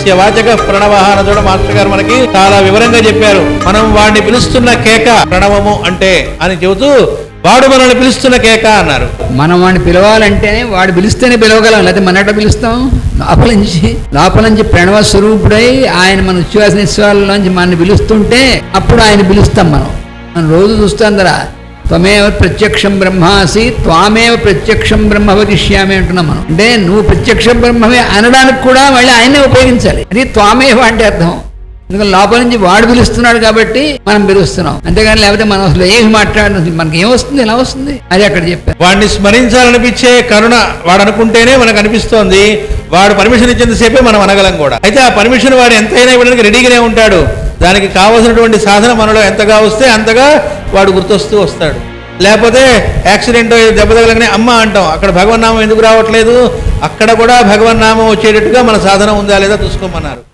తస్య వాచక ప్రణవ చూడ మాస్టర్ గారు మనకి చాలా వివరంగా చెప్పారు. మనం వాడిని పిలుస్తున్న కేక ప్రణవము అంటే అని చెబుతూ వాడు మనల్ని పిలుస్తున్న కేక అన్నారు. మనం వాడిని పిలవాలంటేనే వాడు పిలిస్తేనే పిలవగలం లేకపోతే మన ఎట్లా పిలుస్తాం? లోపల నుంచి లోపల నుంచి ప్రణవ స్వరూపుడై ఆయన మన విశ్వాస నుంచి మనల్ని పిలుస్తుంటే అప్పుడు ఆయన పిలుస్తాం మనం. మనం రోజు చూస్తాం కదా త్వమేవ ప్రత్యక్షం బ్రహ్మాసి త్వామేవ ప్రత్యక్షం బ్రహ్మ వదిష్యామి అంటున్నాం మనం. అంటే నువ్వు ప్రత్యక్ష బ్రహ్మమే అనడానికి కూడా మళ్ళీ ఆయనే ఉపయోగించాలి. అది త్వామేవ అంటే అర్థం. ఎందుకంటే లోపల నుంచి వాడు పిలుస్తున్నాడు కాబట్టి మనం పిలుస్తున్నాం. అంతేగాని లేకపోతే మనం అసలు ఏమి మాట్లాడడం మనకి ఏమొస్తుంది ఎలా వస్తుంది? అది అక్కడ చెప్పారు. వాడిని స్మరించాలనిపించే కరుణ వాడు అనుకుంటేనే మనకు అనిపిస్తోంది. వాడు పర్మిషన్ ఇచ్చేంతసేపే మనం అనగలం కూడా. అయితే ఆ పర్మిషన్ వాడు ఎంతైనా ఇవ్వడానికి రెడీగానే ఉంటాడు. దానికి కావలసినటువంటి సాధన మనలో ఎంతగా వస్తే అంతగా వాడు గుర్తొస్తూ వస్తాడు. లేకపోతే యాక్సిడెంట్ దెబ్బ తగలగానే అమ్మ అంటాం. అక్కడ భగవన్నామం ఎందుకు రావట్లేదు? అక్కడ కూడా భగవన్నామం వచ్చేటట్టుగా మన సాధన ఉందా లేదా చూసుకోమన్నారు.